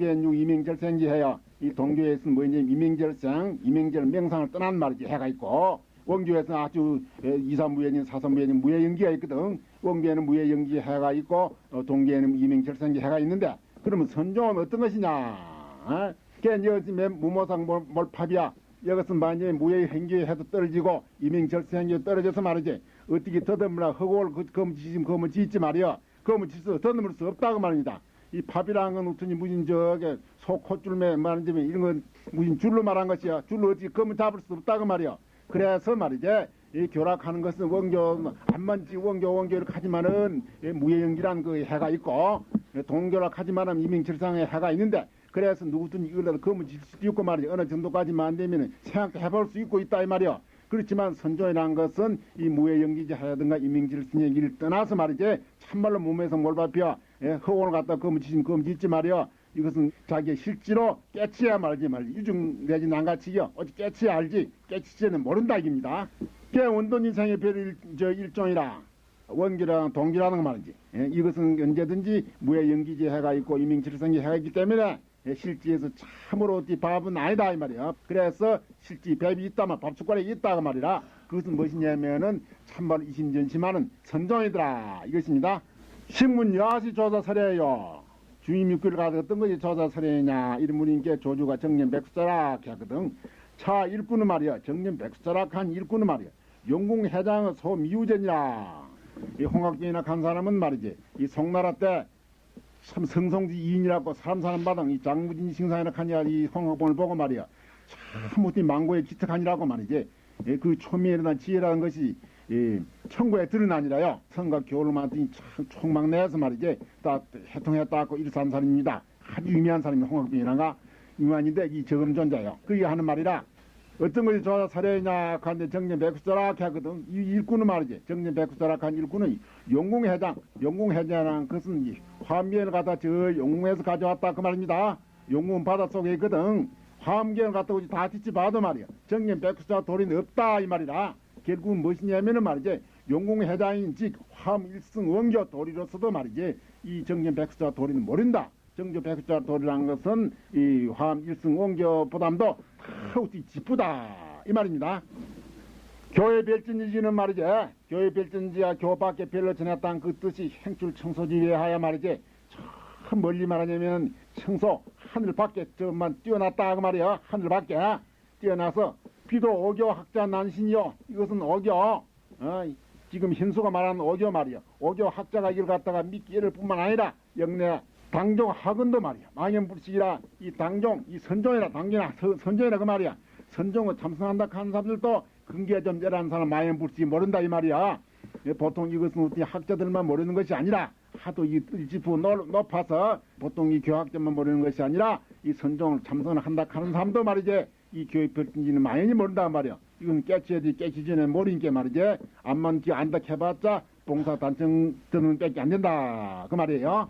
동계연육 이명절생지해요. 이 동교에서는 뭐냐 이명절생, 이명절 명상을 떠난 말이지 해가 있고 원교에서는 아주 에, 이사무예인, 사사무예인 무예연기가 있거든. 원교에는 무예연기 해가 있고 어, 동계에는 이명절생지 해가 있는데 그러면 선종은 어떤 것이냐? 어? 걔 여기 무모상 몰- 몰팝이야. 이것은 만약에 무예 행기에 해도 떨어지고 이명절생에 떨어져서 말이지 어떻게 더듬으나 허고를 그 검지심 검을 짓지 말이야. 검을 짓어 더듬을 수 없다고 말입니다. 이 밥이라는 건 어떠니 무슨 저게 소 콧줄매 말하자면 이런 건 무슨 줄로 말한 것이야. 줄로 어떻게 검을 잡을 수 없다고 말이야. 그래서 말이지 이 교락하는 것은 원교 안만지 원교 원교를 하지만은 이 무예연기라는 그 해가 있고 동교락하지만은 이명철상의 해가 있는데 그래서 누구든 이걸 검을 질 수도 있고 말이야. 어느 정도까지만 되면은 생각해볼 수 있고 있다 이 말이야. 그렇지만 선조이라는 것은 이 무예연기지 하든가 이명질 신영기를 떠나서 말이지 참말로 몸에서 몰바피야 예, 허공을 갖다 검지심 검짓지 말이야 이것은 자기의 실제로 깨치야 말지 말지. 유중 내지 난가치기요 어찌 깨치야 알지? 깨치지는 모른다 이깁니다. 깨 원돈 인상의 별 일, 저 일종이라. 원기랑 동기라는 거 말이지. 예, 이것은 언제든지 무예연기지 해가 있고 이명칠성기 해가 있기 때문에 예, 실지에서 참으로 어디 밥은 아니다 이 말이야. 그래서 실지 밥이 있다면 밥 숟가락이 있다고 말이라. 그것은 무엇이냐면은 참말 이심전심하는 선종이더라 이것입니다. 신문 여하시 조사 서래요. 주임 육교를 가서 어떤 것이 조사 서래냐 이런 분인께 조주가 정년 백수자락 하거든. 차 일꾼은 말이야. 정년 백수자락한 일꾼은 말이야. 영궁 회장의 소미우전이라. 이 홍학경이나 간 사람은 말이지. 이 송나라 때 참 성성지 이인이라고 사람 사는 마당 이 장무진 싱상이라 하냐 이 홍학봉을 보고 말이야 참 어디 망고에 기특하니라고 말이지 예, 그 초미에 일어난 지혜라는 것이 예, 천국에 드러나니라요 성각 교를 총막 내서 말이지 다 해통했다 하고 일산 사람입니다. 아주 유명한 사람이 홍학봉이란가? 유명한인데 이 저금존자요. 그게 하는 말이라 어떤 것이 조사 사례냐 하는데 정년 백수자락 하거든. 이 일꾼은 말이지 정년 백수자락 한 일꾼은 용궁회장 용궁회장이라는 것은 이 화엄계를 갖다 저 용궁에서 가져왔다 그 말입니다. 용궁은 바닷속에 있거든. 화엄계를 갖다 오지 다 뒤치 봐도 말이야. 정년 백수자 돌이 없다 이 말이라 결국은 무엇이냐면은 말이지 용궁회장인 즉 화엄 일승 원교 도리로서도 말이지 이 정년 백수자 도리는 모른다. 정조 백수자 도리라는 것은 이 화엄 일승 원교보담도 어디 지쁘다. 이 말입니다. 교회 별진지는 말이지 교회 별진지야 교 밖에 별로 전했다는 그 뜻이 행출 청소지에 하야 말이지 참 멀리 말하냐면 청소 하늘 밖에 저만 뛰어났다 그 말이야. 하늘 밖에. 뛰어나서 비도 오교 학자 난신이요 이것은 오교 어, 지금 현수가 말하는 오교 말이야 오교 학자가 이걸 갖다가 믿기를 뿐만 아니라 영내 당종 학원도 말이야 망연불식이라 이 당종 이 선종이라 당종이라 서- 선종이라 그 말이야. 선종을 참선한다 하는 사람들도 열한 사람 망연불식이 모른다 이 말이야. 예, 보통 이것은 어떻게 학자들만 모르는 것이 아니라 하도 이 일지부 높- 높아서 보통 이 교학자만 모르는 것이 아니라 이 선종을 참선을 한다 하는 사람도 말이지 이 교육 별진지는 망연히 모른다 말이야 이건 깨치야지 깨치 전에 모르는 게 말이지 암만 기 안다 해봤자 봉사 단청 드는 뺏기 안 된다 그 말이에요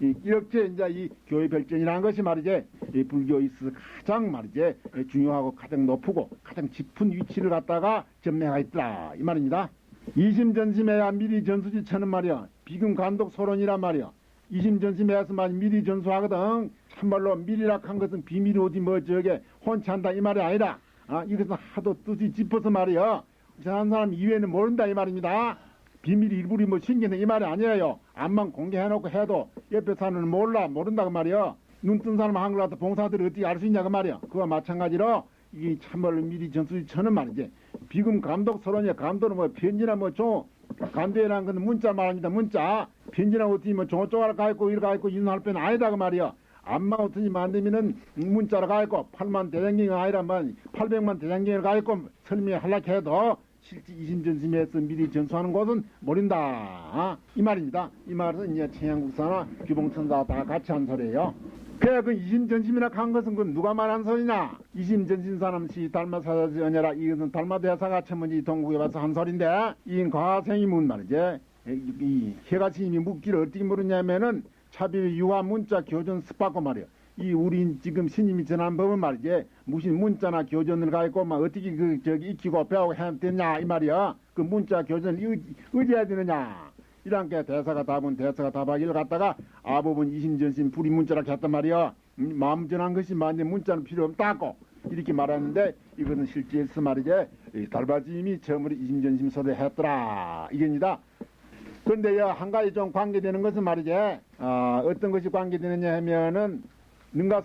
이, 이렇게 이제 이 교회 별전이라는 것이 말이지 이 불교에 있어서 가장 말이지 예, 중요하고 가장 높고 가장 짚은 위치를 갖다가 있더라 이 말입니다. 이심전심해야 미리 전수지 쳐는 말이야. 비금 간독 소론이란 말이야. 이심전심해야서 말 미리 전수하거든. 참말로 미리라 한 것은 비밀이 어디 뭐 저게 혼치한다 이 말이 아니라 아 이것은 하도 뜻이 짚어서 말이야. 이상한 사람 이외에는 모른다 이 말입니다. 비밀이 일부리 뭐 신기는 이 말이 아니에요. 암만 공개해놓고 해도 옆에 사는 몰라 모른다 그 말이야. 눈 뜬 사람 한글 같은 봉사들이 어떻게 알 수 있냐 그 말이야. 그와 마찬가지로 이게 참말로 미리 전수지 쳐는 말이지. 비금 감독 서론이야. 감독은 뭐 편지나 뭐종 감독이라는 건 문자 말합니다. 문자 편지나 어떻게 뭐 종쪽알 가 있고 이거 가 있고 인할 빼는 아니다 그 말이야. 암만 어떻게 만들면은 문자로 가 있고 8만 대장경이 아니라만 800만 대장경을 가 있고 설명하려고 해도 실제 이심전심에서 미리 전수하는 것은 모른다. 아, 이 말입니다. 이 말은 이제 청양국사나 규봉천사 다 같이 한 소리예요. 그래 그 이심전심이라 한 것은 그 누가 말한 소리냐? 이심전심 사람 시 달마사지 언여라 이것은 달마대사가 천문지 동국에 와서 한 소리인데 이인 과생이 문 말이지. 이, 이 해가스님이 묻기를 어떻게 물었냐면은 차비 유화 문자 교전 습받고 말이야. 이 우리 지금 스님이 전한 법은 말이지 무슨 문자나 교전을 가있고 막 어떻게 그 저기 익히고 배우고 해야 되냐 이 말이야 그 문자 교전을 의, 의지해야 되느냐 이랑께 대사가 답은 대사가 답하기를 갖다가 아법은 이심전심 불이 문자라 했단 말이야. 음, 마음 전한 것이 만약 문자는 필요 없다고 이렇게 말하는데 이거는 실제에서 말이지 이 달바지임이 처음으로 이심전심 소리 했더라 이겁니다. 그런데 여, 한 가지 좀 관계되는 것은 말이지 아, 어떤 것이 관계되느냐 하면은 능가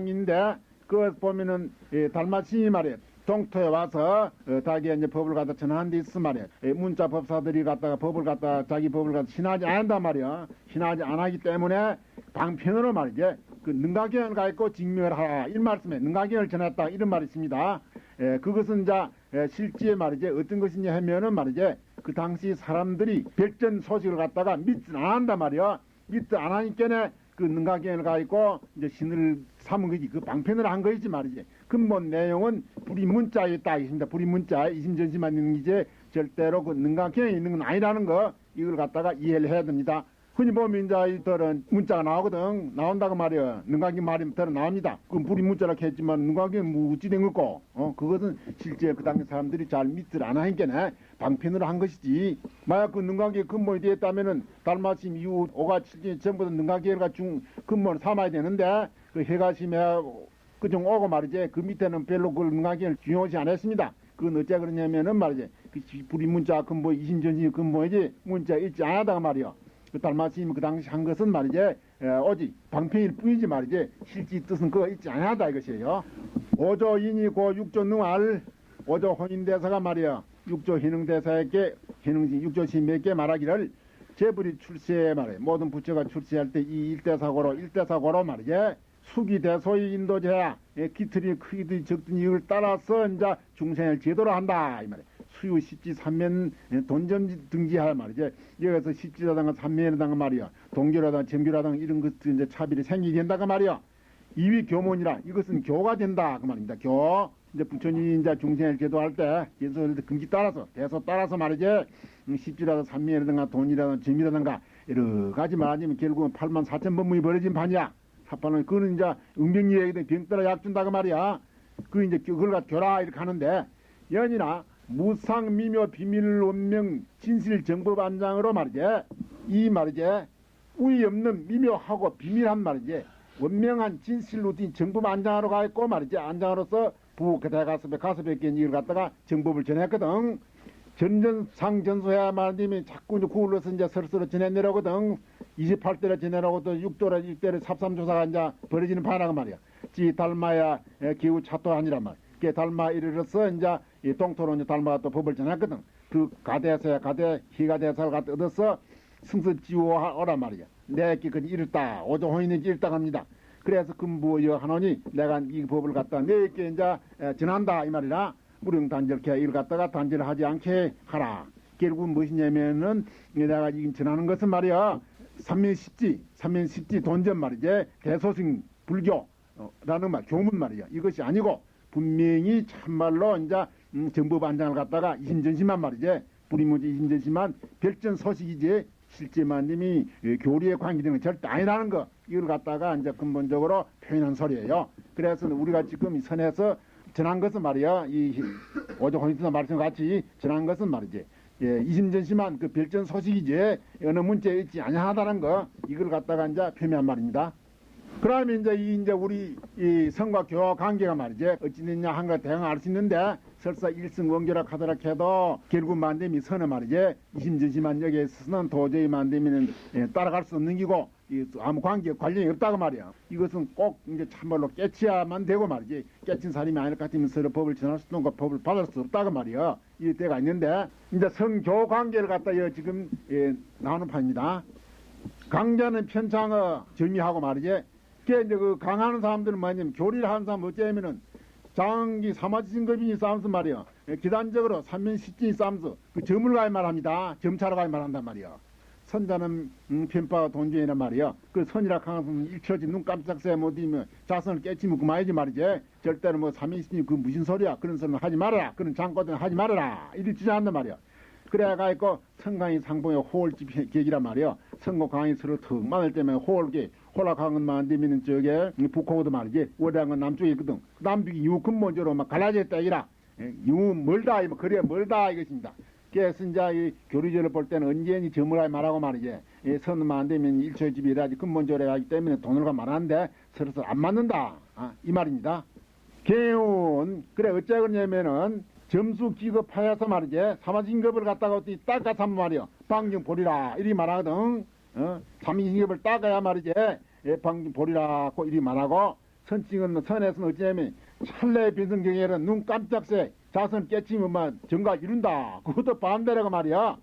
있는데 그거 보면은 이 달마침이 말이에요. 동토에 와서 어, 자기가 이제 법을 갖다 전하는 데 말이에요. 이 문자 법사들이 갖다가 법을 갖다 자기 법을 갖다 신하지 않는단 말이야. 신하지 않기 때문에 방편으로 말이지 그 능가견을 가 있고 직명을 하라 이 말씀에 능가견을 전했다 이런 말이 있습니다. 예, 그것은 이제 예, 실제 말이지 어떤 것이냐 하면은 말이지 그 당시 사람들이 백전 소식을 갖다가 믿지 않는단 말이야. 믿지 않으니까는 그 능가견을 가 있고 이제 신을 삼은 거지 그 방편을 한 거이지 말이지. 근본 내용은 불이 문자에 있다 있습니다. 불이 문자 이심전심만 있는 이제 절대로 그 능가견에 있는 건 아니라는 거 이걸 갖다가 이해를 해야 됩니다. 흔히 보면 이들은 문자가 나오거든 나온다고 말이야 능가기 말이 들어 나옵니다 그럼 불이 문자라 했지만 능가기 뭐 어찌 된 거고 어 그것은 실제 그 당시 사람들이 잘 믿질 않으니까 방편으로 한 것이지 만약 그 능가기 근본이 되었다면은 달마침 이후 오가 칠진 전부 다 능가기가 중 근본을 삼아야 되는데 그 해가심에 그중 오고 말이지 그 밑에는 별로 그 능가기를 중요시 안 했습니다. 그건 어째 그러냐면은 말이지 그 불이 문자 근본 이신전신 근본이지 문자 있지 않았다가 말이야 그 달마스님 그 당시 한 것은 말이지 에, 오직 방편일 뿐이지 말이지 실제 뜻은 그거 있지 않다 이것이에요. 오조인이 고 육조 능알 오조 혼인대사가 말이야 육조 희능대사에게 희능지 몇개 말하기를 제불이 출세에 말해. 모든 부처가 출세할 때 이 일대사고로 일대사고로 말이지 수기대소의 인도제야 예, 기틀이 크기든 적든 이걸 따라서 이제 중생을 제도로 한다 이 말이야. 수유 십지 삼면 예, 돈점 등지할 말이지 여기서 십지라든가 삼면이라든가 말이야 동교라든가 정교라든가 이런 것들 이제 차별이 생기게 된다가 말이야 이위 교문이라 이것은 교가 된다 그 말입니다. 교. 이제 부처님이 이제 중생을 제도할 때 예수를 금기 따라서 대소 따라서 말이지 음, 십지라든가 삼면이라든가 돈이라든가 점이라든가 여러 가지 말하자면 결국은 8만 4천 법문이 벌어진 판이야 사파는 그거는 이제 응병리에 병 따라 약 준다고 말이야. 그 이제 그걸 갖 교라 이렇게 하는데 연이나 무상 미묘 비밀 원명 진실 정법 안장으로 말이지 이 말이지 우위 없는 미묘하고 비밀한 말이지 원명한 진실로 된 정법 안장으로 가 있고 말이지 안장으로서 부 그대 가섭에 가섭에 낀 이걸 갖다가 정법을 전했거든. 전전상 전소해야 말님이 자꾸 이제 구울러서 이제 서로서로 전해내려거든 28대를 지내라고 또 6도라 6대를 삽삼조사가 이제 벌어지는 판하고 말이야 지 달마야 에, 기후 차도 아니란 말이야 그 달마 이르러서 이제 이 동토로 이제 달마가 또 법을 전했거든. 그 가대에서야 가대 희가 대사를 갖다 얻어서 승서지오하라 말이야. 내게 그 이르다 오조 혼인이 이르다 합니다. 그래서 금부여 하노니 내가 이 법을 갖다 내게 이제 에, 전한다 이 말이라 무령 단절케 이를 갖다가 단절하지 않게 하라. 결국 무엇이냐면은 내가 지금 전하는 것은 말이야 삼면십지 삼면십지 돈전 말이지. 대소승 불교라는 말 교문 말이야. 이것이 아니고 분명히 참말로 이제 음, 정부 반장을 갖다가 이심전심한 말이지. 뿌리무지 이심전심한 별전 소식이지. 실제만님이 예, 교리에 관계되는 건 절대 아니라는 거. 이걸 갖다가 이제 근본적으로 표현한 소리예요. 그래서 우리가 지금 이 선에서 전한 것은 말이야. 이 오조 혼인사 말씀 같이 전한 것은 말이지 예, 이심전 심한 그 별전 소식이지 어느 문제에 있지 아니하다는 거 이걸 갖다가 이제 표명한 말입니다. 그러면 이제 이 이제 우리 이 성과 교화 관계가 말이지 어찌 됐냐 한가 대응 알수 있는데 설사 일승 원교라 하더라 해도 결국 만됨이 선은 말이지 이심전심한 여기에 있어서는 도저히 만되면은 예, 따라갈 수 없는 기고 이 아무 관계 관련이 없다고 말이야. 이것은 꼭 이제 참말로 깨치야만 되고 말이지 깨친 사람이 아닐 것 같으면 서로 법을 전할 수 없고 법을 받을 수 없다고 말이야. 이 때가 있는데 이제 성교 관계를 갖다 여 지금 예, 나오는 판입니다. 강자는 편창어 정리하고 말이지. 그 이제 그 강하는 사람들은 뭐냐면 교리를 하는 사람 어쩌면은 장기 사마지 진급인이 싸움서 말이야. 예, 기단적으로 삼면십진이 싸움서 그 점을 가야 말합니다. 점차로 가야 말한단 말이야. 선자는 음, 편파가 돈주이란 말이야. 그 선이라 하는 일처지 눈 깜짝 새 못 이면 자선을 깨치면 그만이지 말이지. 절대로 뭐 삼면십진이 그 무슨 소리야. 그런 소리는 하지 말아라. 그런 장고든 하지 말아라. 이리 주지 않단 말이야. 그래가 있고 성강이 상봉에 호월집 계기란 말이야. 강이 서로 턱 많을 때면 호월기 호락한 것만 안 되면은 저게 북호도 말이지. 월양은 남쪽에 있거든. 남북이 유 근본적으로 막 갈라져 있다 이라. 유 멀다 이뭐 그래 멀다 이것입니다. 그래서 이제 이 교류절을 볼 때는 언제니 저물어야 말하고 말이지. 이 선언만 안 되면 일초 집이라지 근본적으로 하기 때문에 돈을가 말하는데 서로 서로 안 맞는다. 아, 이 말입니다. 개운 그래 어째 그러냐면은 점수 기급하여서 말이지 사마진급을 갖다가 어떻게 닦아서 한번 말이요 방정 보리라 이리 말하거든 어? 사마진급을 닦아야 말이지. 예, 방정 보리라고 이리 말하고 선칭은 선에서는 어찌냐면 찰나의 변성경에는 눈 깜짝새 자선 깨치면만 정가 이룬다. 그것도 반대라고 말이야.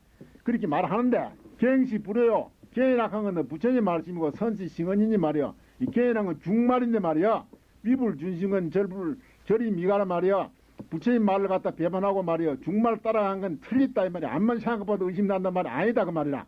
그렇게 말하는데 경시 부려요. 경이락한 건 부처님 말씀이고 선시 싱언이니 말이야. 이 경이란 건 중말인데 말이야. 미불 준싱은 절불 절이 미가라 말이야. 부처님 말을 갖다 배반하고 말이야. 중말 따라간 건 틀렸다 이 말이야. 암만 생각해봐도 의심난단 말이 아니다 그 말이라